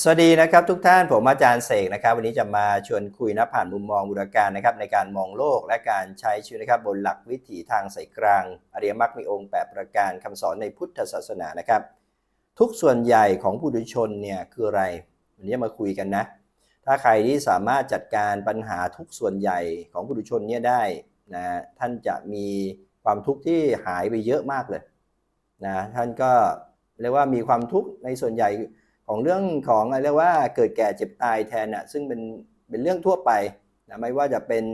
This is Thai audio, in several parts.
สวัสดีนะครับทุกท่านผมอาจารย์เสกนะครับวันนี้จะมาชวนคุยนะผ่านมุมมองบูรการนะครับในการมองโลกและการใช้ชีวิตนะครับบนหลักวิถีทางสายกลาง อริยมรรคมีองค์ 8 ประการคำสอนในพุทธศาสนานะครับ ทุกส่วนใหญ่ของผู้ดุชนเนี่ยคืออะไร วันนี้มาคุยกันนะ ถ้าใครที่สามารถจัดการปัญหาทุกส่วนใหญ่ของผู้ดุชนเนี่ยได้นะท่านจะมีความทุกข์ที่หายไปเยอะมากเลยนะท่านก็เรียกว่ามีความทุกข์ในส่วนใหญ่ ของเรื่องของอะไรเรียกว่าเกิดแก่เจ็บตายแทนน่ะซึ่งเป็นเป็นเรื่องทั่วไปนะไม่ว่าจะเป็น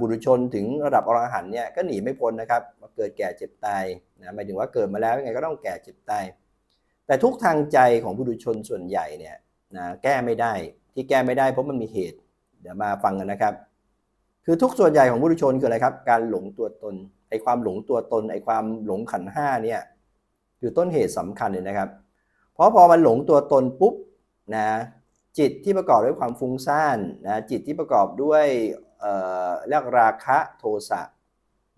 บุรุษชนถึงระดับอรหันเนี่ยก็หนีไม่พ้นนะครับว่าเกิดแก่เจ็บตายนะหมายถึงว่าเกิดมาแล้วยังไงก็ต้องแก่เจ็บตาย แต่ทุกทางใจของบุรุษชนส่วนใหญ่เนี่ยนะแก้ไม่ได้ที่แก้ไม่ได้เพราะมันมีเหตุ เดี๋ยวมาฟังกันนะครับ คือทุกส่วนใหญ่ของบุรุษชนคืออะไรครับ การหลงตัวตนไอ้ความหลงตัวตนไอ้ความหลงขันห้าเนี่ยคือต้นเหตุสำคัญเลยนะครับ เพราะพอมันหลงตัวตนปุ๊บนะจิตที่ประกอบด้วยความฟุ้งซ่านนะจิตที่ประกอบด้วยเอ่อเรียกราคะโทสะ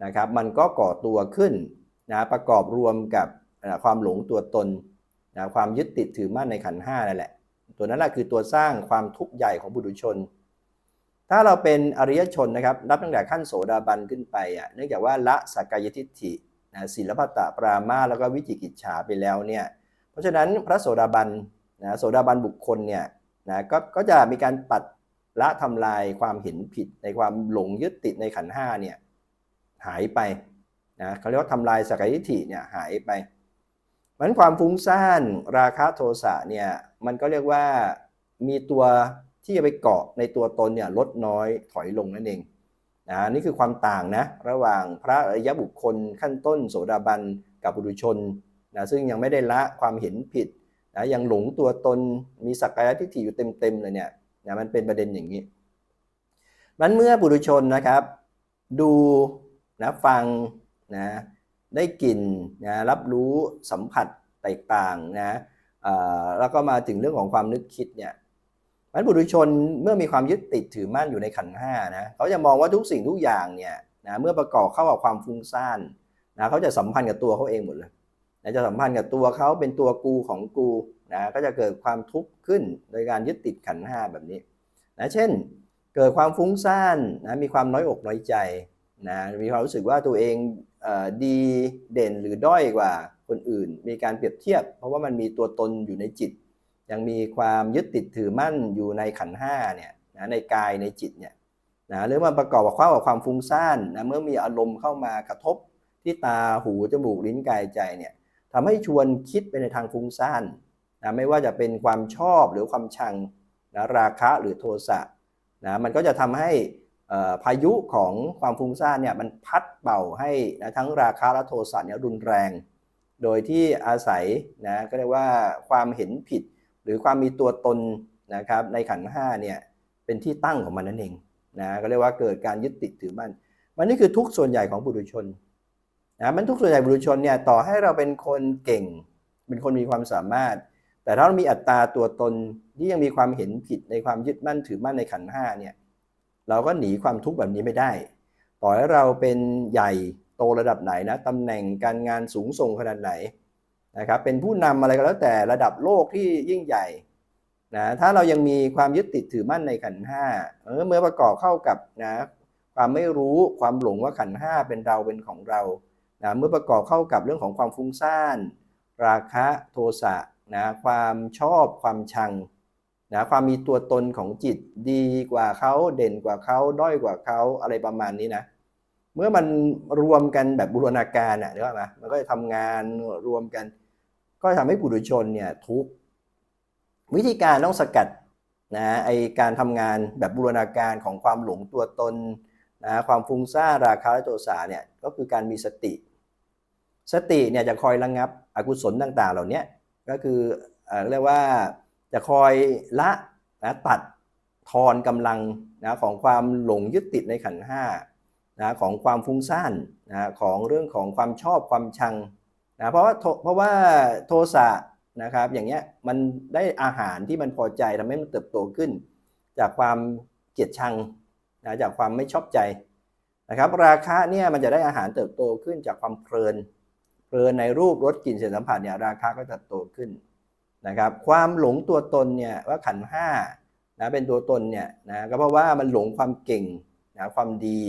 นะครับมันก็ก่อตัวขึ้นนะประกอบรวมกับนะความหลงตัวตนนะความยึดติดถือมั่นในขันห้านั่นแหละ ตัวนั้นแหละคือตัวสร้างความทุกข์ใหญ่ของบุรุชน ถ้าเราเป็นอริยชนนะครับนับตั้งแต่ขั้นโสดาบันขึ้นไปอะเนื่องจากว่าละสักกายทิฏฐินะศีลพัตตปรามาแล้วก็วิจิกิจฉาไปแล้วเนี่ย ราะฉะนั้นพระโสดาบันนะโสดาบันบุคคลเนี่ยนะก็ก็จะมีการปัดละทำลายความเห็นผิดในความหลงยึดติดในขันห้าเนี่ยหายไปนะเขาเรียกว่าทำลายสกายทิฏฐิเนี่ยหายไปมันความฟุ้งซ่านราคะโทสะเนี่ยมันก็เรียกว่ามีตัวที่จะไปเกาะในตัวตนเนี่ยลดน้อยถอยลงนั่นเองนะนี่คือความต่างนะระหว่างพระอริยบุคคลขั้นต้นโสดาบันกับบุรุชน นะซึ่งยังไม่ได้ละความเห็นผิดนะยังหลงตัวตนมีสักกายทิฏฐิอยู่เต็มๆเลยเนี่ยนะมันเป็นประเด็นอย่างนี้มันเมื่อบุรุชนนะครับ ดูนะฟังนะได้กลิ่นนะรับรู้สัมผัสแตกต่างนะอ่อแล้วก็มาถึงเรื่องของความนึกคิดเนี่ยมันบุรุชนเมื่อมีความยึดติดถือมั่นอยู่ในขันห้านะเขาจะมองว่าทุกสิ่งทุกอย่างเนี่ยนะเมื่อประกอบเข้ากับความฟุ้งซ่านนะเขาจะสัมพันธ์กับตัวเขาเองหมดเลย จะสัมพันธ์กับตัวเขาเป็นตัวกูของกูนะก็จะเกิดความทุกข์ขึ้นโดยการยึดติดขันห้าแบบนี้นะเช่น เกิดความฟุ้งซ่านนะมีความน้อยอกน้อยใจนะมีความรู้สึกว่าตัวเองเออดีเด่นหรือด้อยกว่าคนอื่น มีการเปรียบเทียบ เพราะว่ามันมีตัวตนอยู่ในจิต ยังมีความยึดติดถือมั่นอยู่ในขันห้าเนี่ยนะในกายในจิตเนี่ยนะหรือมันประกอบกับความกับความฟุ้งซ่านนะเมื่อมีอารมณ์เข้ามากระทบที่ตาหูจมูกลิ้นกายใจเนี่ย ทำให้ชวนคิดไปในทางฟุ้งซ่านนะไม่ว่าจะเป็นความชอบหรือความชังนะราคะหรือโทสะนะมันก็จะทำให้พายุของความฟุ้งซ่านเนี่ยมันพัดเป่าให้นะทั้งราคะและโทสะเนี่ยรุนแรง โดยที่อาศัยนะก็เรียกว่าความเห็นผิด หรือความมีตัวตนนะครับในขันห้าเนี่ยเป็นที่ตั้งของมันนั่นเองนะก็เรียกว่าเกิดการยึดติดถือมั่นมันนี่คือทุกส่วนใหญ่ของบุรุษชน นะมันทุกส่วนใหญ่บุรุษชนเนี่ยต่อให้เราเป็นคนเก่ง เป็นคนมีความสามารถ แต่ถ้าเรามีอัตราตัวตนที่ยังมีความเห็นผิดในความยึดมั่นถือมั่นในขันห้าเนี่ยเราก็หนีความทุกข์แบบนี้ไม่ได้ ต่อให้เราเป็นใหญ่โตระดับไหนนะตำแหน่งการงานสูงส่งขนาดไหนนะครับเป็นผู้นำอะไรก็แล้วแต่ระดับโลกที่ยิ่งใหญ่นะถ้าเรายังมีความยึดติดถือมั่นในขันห้าเออเมื่อประกอบเข้ากับนะความไม่รู้ความหลงว่าขันห้าเป็นเราเป็นของเรา นะเมื่อประกอบเข้ากับเรื่องของความฟุ้งซ่าน ราคะโทสะนะความชอบความชังนะความมีตัวตนของจิตดีกว่าเขาเด่นกว่าเขาด้อยกว่าเขาอะไรประมาณนี้นะเมื่อมันรวมกันแบบบูรณาการอะนึกออกไหมมันก็จะทำงานรวมกัน ก็ทำให้ปุถุชนเนี่ยทุกวิธีการต้องสกัดนะไอการทำงานแบบบูรณาการของความหลงตัวตนนะความฟุ้งซ่านราคะและโทสะเนี่ยก็คือการมีสติ สติเนี่ยจะคอยระงงับอกุศลต่าง ๆ เหล่านี้ก็คือเอ่อเรียกว่าจะคอยละนะตัดทอนกำลังนะของความหลงยึดติดในขันห้านะของความฟุ้งซ่านนะของเรื่องของความชอบความชังนะเพราะว่าเพราะว่าโทสะนะครับอย่างเงี้ยมันได้อาหารที่มันพอใจทำให้มันเติบโตขึ้น จากความเกลียดชังนะจากความไม่ชอบใจนะครับราคะเนี่ยมันจะได้อาหารเติบโตขึ้นจากความเพลิน เพลินในรูปรสกลิ่นเสียงสัมผัสเนี่ยราคาก็จะโตขึ้นนะครับความหลงตัวตนเนี่ยว่าขันห้านะเป็นตัวตนเนี่ยนะก็เพราะว่ามันหลงความเก่งนะความดี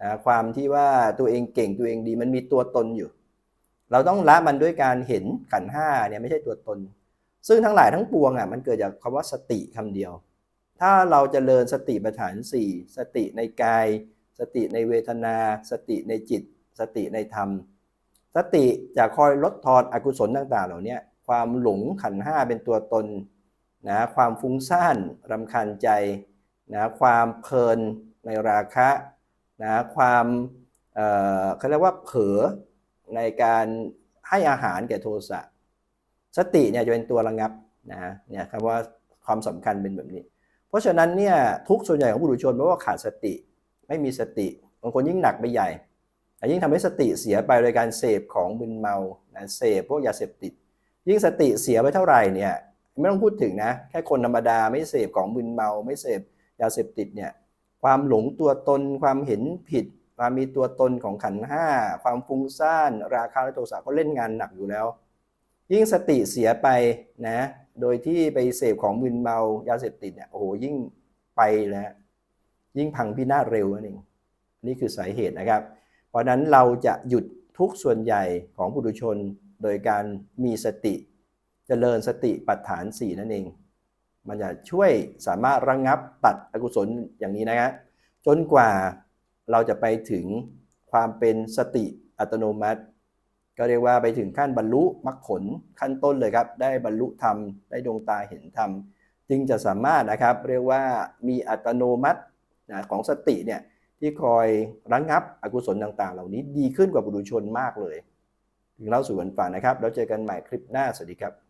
นะความที่ว่าตัวเองเก่งตัวเองดีมันมีตัวตนอยู่ เราต้องละมันด้วยการเห็นขันห้าเนี่ยไม่ใช่ตัวตน ซึ่งทั้งหลายทั้งปวงอะมันเกิดจากคำว่าสติคำเดียว ถ้าเราจเจริญสติปัฏฐาน4สติในกาย สติในเวทนา สติในจิต สติในธรรม สติจะคอยลดทอนอกุศลต่างๆ เหล่านี้ความหลงขันห้าเป็นตัวตนนะความฟุ้งซ่านรำคาญใจนะความเพลินในราคะนะความเอ่อเขาเรียกว่าเผลอในการให้อาหารแก่โทสะสติเนี่ยจะเป็นตัวระงับนะเนี่ยคำว่าความสำคัญเป็นแบบนี้ เพราะฉะนั้นเนี่ยทุกส่วนใหญ่ของผู้ดุชนเพราะว่าขาดสติไม่มีสติบางคนยิ่งหนักไปใหญ่ แต่ยิ่งทำให้สติเสียไปโดยการเสพของมึนเมานะเสพพวกยาเสพติด ยิ่งสติเสียไปเท่าไหร่เนี่ยไม่ต้องพูดถึงนะ แค่คนธรรมดาไม่เสพของมึนเมา ไม่เสพยาเสพติดเนี่ยความหลงตัวตนความเห็นผิดความมีตัวตนของขันห้าความฟุ้งซ่าน ราคะและโทสะก็เล่นงานหนักอยู่แล้ว ยิ่งสติเสียไปนะโดยที่ไปเสพของมึนเมายาเสพติดเนี่ยโอ้โหยิ่งไปแล้วยิ่งพังพินาศเร็วนั่นเองนี่คือสาเหตุนะครับ เพราะนั้นเราจะหยุดทุกส่วนใหญ่ของผู้ดุชนโดยการมีสติจเจริญสติปัฏฐาน 4 นั่นเอง มันจะช่วยสามารถระงงับตัดอกุศลอย่างนี้นะฮะจนกว่าเราจะไปถึงความเป็นสติอัตโนมัติ ก็เรียกว่าไปถึงขั้นบรรลุมรรคผลขั้นต้นเลยครับ ได้บรรลุธรรม ได้ดวงตาเห็นธรรม จึงจะสามารถนะครับเรียกว่ามีอัตโนมัตินะของสติเนี่ย ที่คอยระงงับอกุศลต่าง ๆ เหล่านี้ดีขึ้นกว่าบุรุชนมากเลย ถึงเล่าสู่กันฟังนะครับ แล้วเจอกันใหม่คลิปหน้า สวัสดีครับ